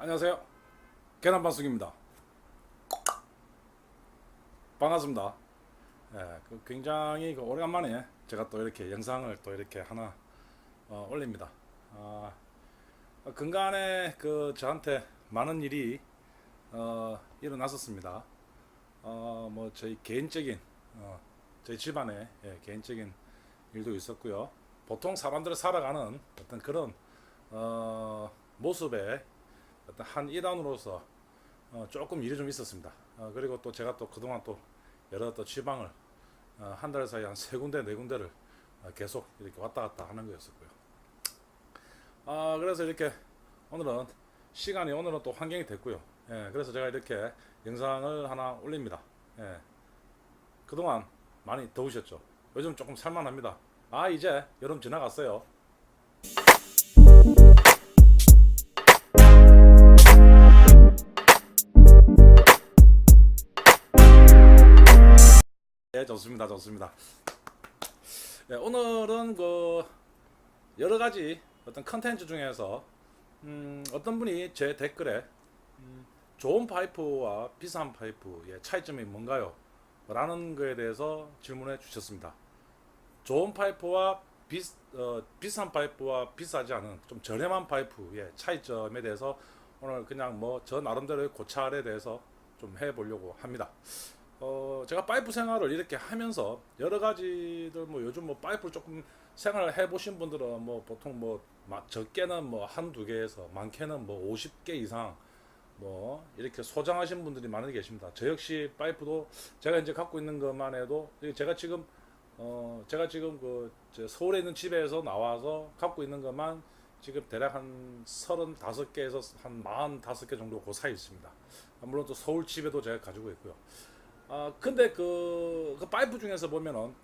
안녕하세요. 계란반숙입니다. 반갑습니다. 예, 그 굉장히 그 오래간만에 제가 또 이렇게 영상을 또 이렇게 하나 어, 올립니다. 아, 어, 근간에 그 저한테 많은 일이 어, 일어났었습니다. 어, 뭐 저희 개인적인 어, 저희 집안에 예, 개인적인 일도 있었고요. 보통 사람들이 살아가는 어떤 그런 어, 모습에 어떤 한 일환으로서 어, 조금 일이 좀 있었습니다. 어, 그리고 또 제가 또 그동안 또 여러 또 지방을 어, 한달 사이에 한세 군데 네 군데를 어, 계속 이렇게 왔다 갔다 하는 거였었고요. 아 그래서 이렇게 오늘은 시간이 오늘은 또 환경이 됐고요. 예, 그래서 제가 이렇게 영상을 하나 올립니다. 예, 그동안 많이 더우셨죠? 요즘 조금 살만합니다. 아 이제 여름 지나갔어요. 네, 좋습니다, 좋습니다. 네, 오늘은 그 여러 가지 어떤 컨텐츠 중에서 음, 어떤 분이 제 댓글에 음, 좋은 파이프와 비싼 파이프의 차이점이 뭔가요? 라는 거에 대해서 질문해 주셨습니다. 좋은 파이프와 비, 어, 비싼 파이프와 비싸지 않은 좀 저렴한 파이프의 차이점에 대해서 오늘 그냥 뭐 저 나름대로의 고찰에 대해서 좀 해보려고 합니다. 어, 제가 파이프 생활을 이렇게 하면서 여러 가지들 뭐 요즘 뭐 파이프 조금 생활을 해보신 분들은 뭐 보통 뭐 마- 적게는 뭐 한두 개에서 많게는 뭐 50개 이상 뭐 이렇게 소장하신 분들이 많이 계십니다. 저 역시 파이프도 제가 이제 갖고 있는 것만 해도 제가 지금 어 제가 지금 그저 서울에 있는 집에서 나와서 갖고 있는 것만 지금 대략 한 35개에서 한 45개 정도 그 사이 있습니다. 물론 또 서울 집에도 제가 가지고 있고요. 아 근데 그, 그 파이프 중에서 보면은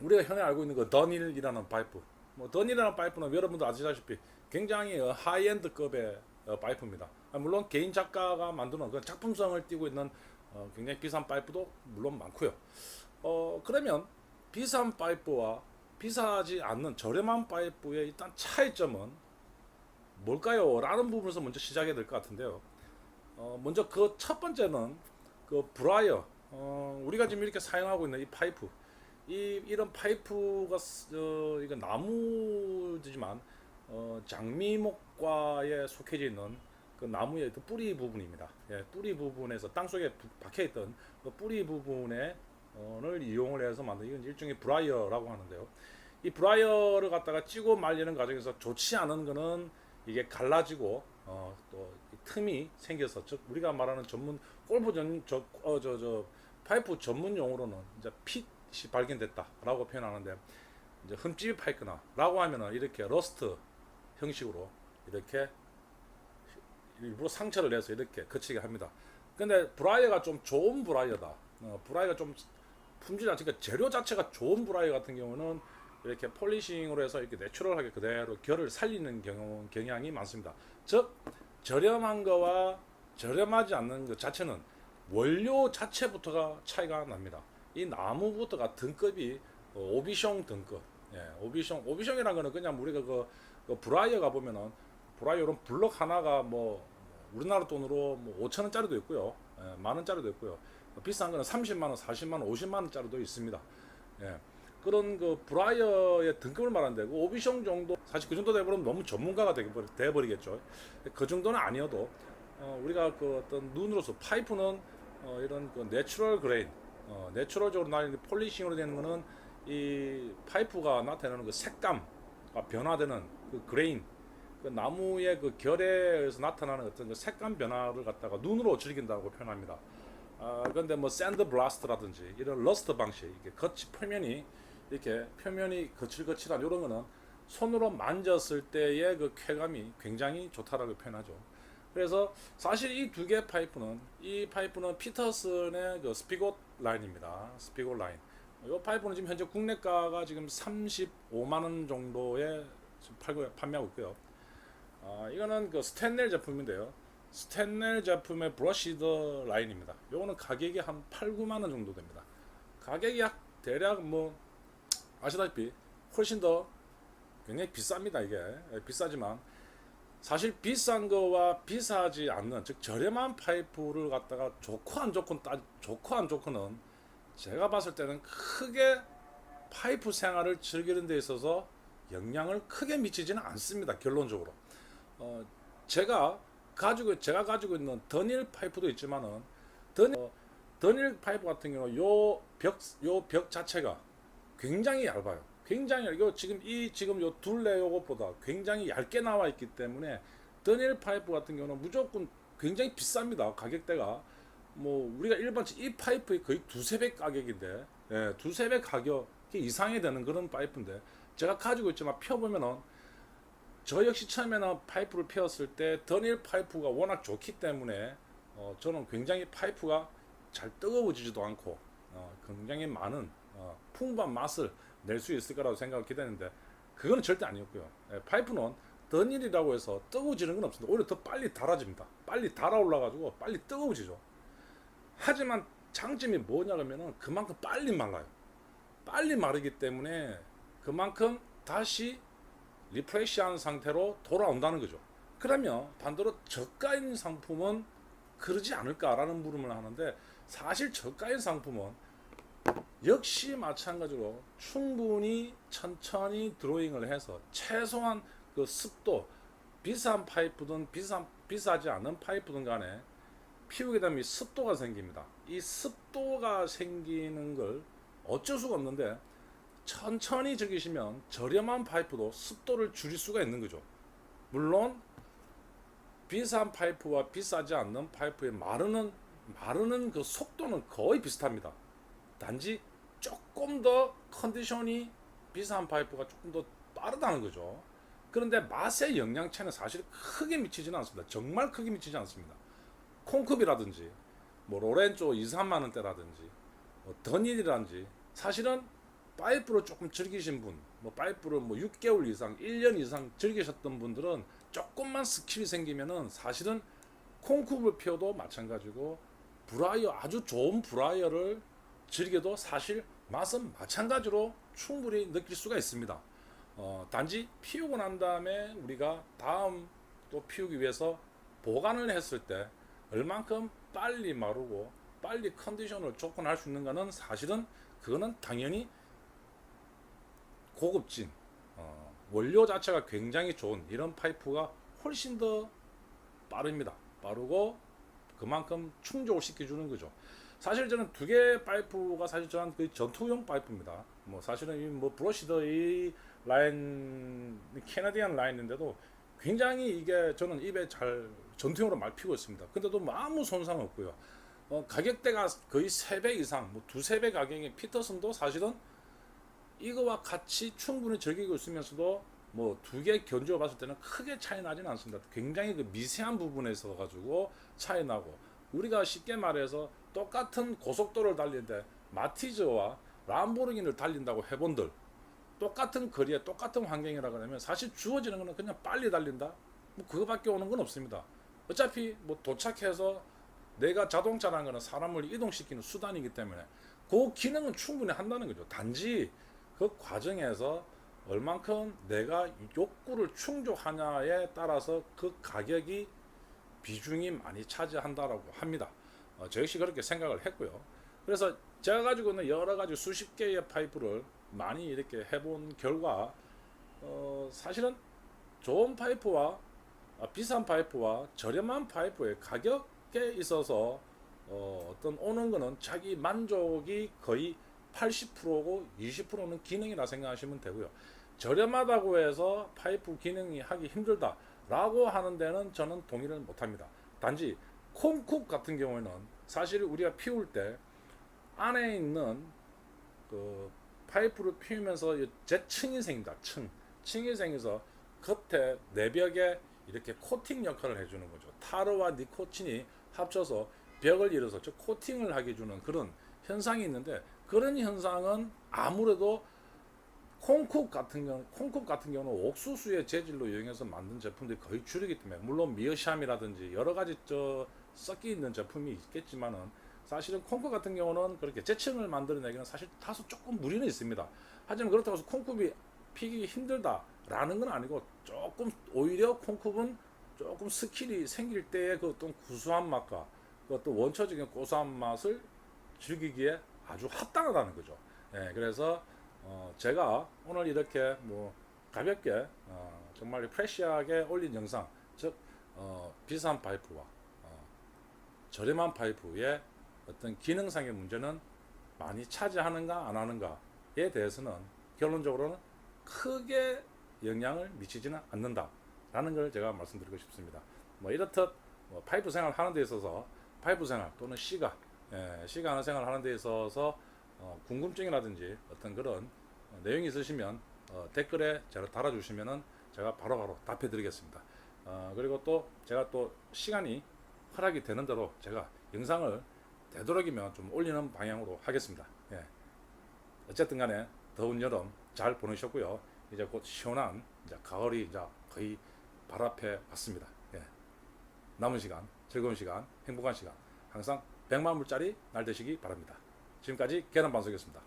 우리가 현에 알고 있는 그 더닐이라는 파이프. 뭐 더닐이라는 파이프는 여러분도 아시다시피 굉장히 어, 하이엔드급의 어, 파이프입니다. 아, 물론 개인 작가가 만드는 그 작품성을 띠고 있는 어, 굉장히 비싼 파이프도 물론 많고요. 어 그러면 비싼 파이프와 비싸지 않는 저렴한 파이프의 일단 차이점은 뭘까요? 라는 부분에서 먼저 시작해야 될 것 같은데요. 어, 먼저 그 첫 번째는 그 브라이어 어, 우리가 지금 이렇게 사용하고 있는 이 파이프 이 이런 파이프가 쓰- 어, 이거 나무지만 어, 장미목과에 속해져 있는 그 나무의 그 뿌리 부분입니다. 예, 뿌리 부분에서 땅 속에 부- 박혀 있던 그 뿌리 부분에 어를 이용을 해서 만든 이건 일종의 브라이어라고 하는데요. 이 브라이어를 갖다가 찌고 말리는 과정에서 좋지 않은 거는 이게 갈라지고 어, 또이 틈이 생겨서 즉 우리가 말하는 전문 골프 전저어저 저 파이프 전문 용어로는 이제 핏이 발견됐다라고 표현하는데 이제 흠집이 파있거나라고 하면은 이렇게 러스트 형식으로 이렇게 일부러 상처를 내서 이렇게 거치게 합니다. 근데 브라이어가 좀 좋은 브라이어다. 어, 브라이어가 좀 품질 자체가 재료 자체가 좋은 브라이어 같은 경우는 이렇게 폴리싱으로 해서 이렇게 내추럴하게 그대로 결을 살리는 경우, 경향이 많습니다. 즉 저렴한 거와 저렴하지 않는 것 자체는 원료 자체부터가 차이가 납니다. 이 나무부터가 등급이 어, 오비숑 등급. 예, 오비숑 오비숑이라는 거는 그냥 우리가 그, 그 브라이어 가 보면은 브라이어는 블럭 하나가 뭐 우리나라 돈으로 뭐 5천 원짜리도 있고요. 예, 만 원짜리도 있고요. 비싼 거는 30만 원, 40만 원, 50만 원짜리도 있습니다. 예. 그런 그 브라이어의 등급을 그 오비숑 정도 사실 그 정도 돼버리면 너무 전문가가 되버리, 돼버리겠죠. 그 정도는 아니어도 어, 우리가 그 어떤 눈으로서 파이프는 어, 이런 그 내추럴 그레인, 어, 내추럴적으로 나는 폴리싱으로 되는 거는 이 파이프가 나타내는 그 색감과 변화되는 그 그레인, 그 나무의 그 결에 의해서 나타나는 어떤 그 색감 변화를 갖다가 눈으로 즐긴다고 표현합니다. 아, 그런데 뭐 샌드 블라스트라든지 이런 러스트 방식, 이게 거치 표면이 이렇게 표면이 거칠거칠한 이런 거는 손으로 만졌을 때의 그 쾌감이 굉장히 좋다라고 표현하죠. 그래서 사실 이 두 개 파이프는 이 파이프는 피터슨의 그 스피got 라인입니다. 스피got 라인. 이 파이프는 지금 현재 국내가가 지금 35만 원 정도에 지금 팔고 판매하고 있고요. 아, 이거는 그 스탠넬 제품인데요. 스탠넬 제품의 브러시드 라인입니다. 요거는 가격이 한 8, 9만 원 정도 됩니다. 가격이 약 대략 뭐 아시다시피 훨씬 더 굉장히 비쌉니다 이게 예, 비싸지만 사실 비싼 거와 비싸지 않는 즉 저렴한 파이프를 갖다가 좋고 안 좋고 따 좋고 안 좋고는 제가 봤을 때는 크게 파이프 생활을 즐기는 데 있어서 영향을 크게 미치지는 않습니다. 결론적으로. 어, 제가 가지고 제가 가지고 있는 더닐 파이프도 있지만은 더닐, 어, 더닐 파이프 같은 경우 요 벽 요 벽 자체가 굉장히 얇아요. 굉장히 얇- 이거 지금 이 지금 요 둘레 요것보다 굉장히 얇게 나와 있기 때문에 더닐 파이프 같은 경우는 무조건 굉장히 비쌉니다. 가격대가 뭐 우리가 일반 이 파이프의 거의 두세 배 가격인데 예, 두세 배 가격 이상이 되는 그런 파이프인데 제가 가지고 있지만 펴보면은 저 역시 처음에는 파이프를 펴었을 때 더닐 파이프가 워낙 좋기 때문에 어, 저는 굉장히 파이프가 잘 뜨거워지지도 않고 어, 굉장히 많은 어, 풍부한 맛을 낼 수 있을 거라고 생각을 기대했는데 그거는 절대 아니었고요. 예, 파이프는 더닐이라고 해서 뜨거워지는 건 없습니다. 오히려 더 빨리 달아집니다. 빨리 달아올라가지고 빨리 뜨거워지죠. 하지만 장점이 뭐냐 그러면은 그만큼 빨리 말라요. 빨리 마르기 때문에 그만큼 다시 리프레시한 상태로 돌아온다는 거죠. 그러면 반대로 저가인 상품은 그러지 않을까라는 물음을 하는데 사실 저가인 상품은 역시 마찬가지로 충분히 천천히 드로잉을 해서 최소한 그 습도 비싼 파이프든 비싼 비싸지 않은 파이프든 간에 피우게 되면 이 습도가 생깁니다. 이 습도가 생기는 걸 어쩔 수가 없는데 천천히 즐기시면 저렴한 파이프도 습도를 줄일 수가 있는 거죠. 물론 비싼 파이프와 비싸지 않는 파이프의 마르는 마르는 그 속도는 거의 비슷합니다. 단지 조금 더 컨디션이 비싼 파이프가 조금 더 빠르다는 거죠. 그런데 맛의 영향차는 사실 크게 미치지는 않습니다. 정말 크게 미치지 않습니다. 콩컵이라든지 뭐 로렌조 2, 3만 원대라든지 뭐 더닐이라든지 사실은 파이프를 조금 즐기신 분, 뭐 파이프를 뭐 6개월 이상, 1년 이상 즐기셨던 분들은 조금만 스킬이 생기면은 사실은 콩쿠브를 피워도 마찬가지고 브라이어 아주 좋은 브라이어를 즐겨도 사실 맛은 마찬가지로 충분히 느낄 수가 있습니다. 어, 단지 피우고 난 다음에 우리가 다음 또 피우기 위해서 보관을 했을 때 얼만큼 빨리 마르고 빨리 컨디션을 조건할 수 있는가는 사실은 그거는 당연히 고급진 어, 원료 자체가 굉장히 좋은 이런 파이프가 훨씬 더 빠릅니다. 빠르고 그만큼 충족을 시켜주는 거죠. 사실 저는 두 개 파이프가 사실 저한 그 전투용 파이프입니다. 뭐 사실은 이뭐 브러시더 이 라인 캐나디안 라인인데도 굉장히 이게 저는 입에 잘 전투용으로 많이 피고 있습니다. 근데도 뭐 아무 손상 없고요. 어, 가격대가 거의 세 배 이상, 뭐 두세 배 가격의 피터슨도 사실은 이거와 같이 충분히 즐기고 있으면서도 뭐 두 개 견주어 봤을 때는 크게 차이 나지는 않습니다. 굉장히 그 미세한 부분에서 가지고 차이 나고 우리가 쉽게 말해서 똑같은 고속도로를 달리는데 마티즈와 람보르기니를 달린다고 해본들 똑같은 거리에 똑같은 환경이라 그러면 사실 주어지는 거는 그냥 빨리 달린다. 뭐 그거밖에 오는 건 없습니다. 어차피 뭐 도착해서 내가 자동차라는 거는 사람을 이동시키는 수단이기 때문에 그 기능은 충분히 한다는 거죠. 단지 그 과정에서 얼만큼 내가 욕구를 충족하냐에 따라서 그 가격이 비중이 많이 차지한다라고 합니다. 어, 저 역시 그렇게 생각을 했고요. 그래서 제가 가지고 있는 여러 가지 수십 개의 파이프를 많이 이렇게 해본 결과 어, 사실은 좋은 파이프와 아, 비싼 파이프와 저렴한 파이프의 가격에 있어서 어, 어떤 오는 거는 자기 만족이 거의 80%고 20%는 기능이라 생각하시면 되고요. 저렴하다고 해서 파이프 기능이 하기 힘들다라고 하는 데는 저는 동의를 못합니다. 단지 콩쿡 같은 경우에는 사실 우리가 피울 때 안에 있는 그 파이프를 피우면서 이 재층이 생긴다. 층. 층이 생겨서 겉에 내벽에 이렇게 코팅 역할을 해주는 거죠. 타르와 니코틴이 합쳐서 벽을 이뤄서 저 코팅을 하게 해주는 그런 현상이 있는데 그런 현상은 아무래도 콩쿡 같은 경우 콩쿡 같은 경우는 옥수수의 재질로 이용해서 만든 제품들이 거의 줄이기 때문에 물론 미어샴이라든지 여러 가지 저 섞여 있는 제품이 있겠지만은 사실은 콩쿠 같은 경우는 그렇게 재층을 만들어내기는 사실 다소 조금 무리는 있습니다. 하지만 그렇다고 해서 콩쿠이 피기 힘들다라는 건 아니고 조금 오히려 콩쿠은 조금 스킬이 생길 때의 그 어떤 구수한 맛과 그 어떤 원초적인 고소한 맛을 즐기기에 아주 합당하다는 거죠. 예, 그래서 어, 제가 오늘 이렇게 뭐 가볍게 어, 정말 프레시하게 올린 영상, 즉 어, 비싼 파이프와 어, 저렴한 파이프의 어떤 기능상의 문제는 많이 차지하는가 안 하는가에 대해서는 결론적으로는 크게 영향을 미치지는 않는다라는 걸 제가 말씀드리고 싶습니다. 뭐 이렇듯 뭐 파이프 생활 하는 데 있어서 파이프 생활 또는 시가 예, 시가 하는 생활 하는 데 있어서 어, 궁금증이라든지 어떤 그런 어, 내용이 있으시면 어, 댓글에 제가 달아주시면은 제가 바로바로 답해드리겠습니다. 어, 그리고 또 제가 또 시간이 허락이 되는 대로 제가 영상을 되도록이면 좀 올리는 방향으로 하겠습니다. 예. 어쨌든 간에 더운 여름 잘 보내셨고요. 이제 곧 시원한 이제 가을이 이제 거의 발 앞에 왔습니다. 예. 남은 시간, 즐거운 시간, 행복한 시간, 항상 100만 불짜리 날 되시기 바랍니다. 지금까지 계란 방송이었습니다.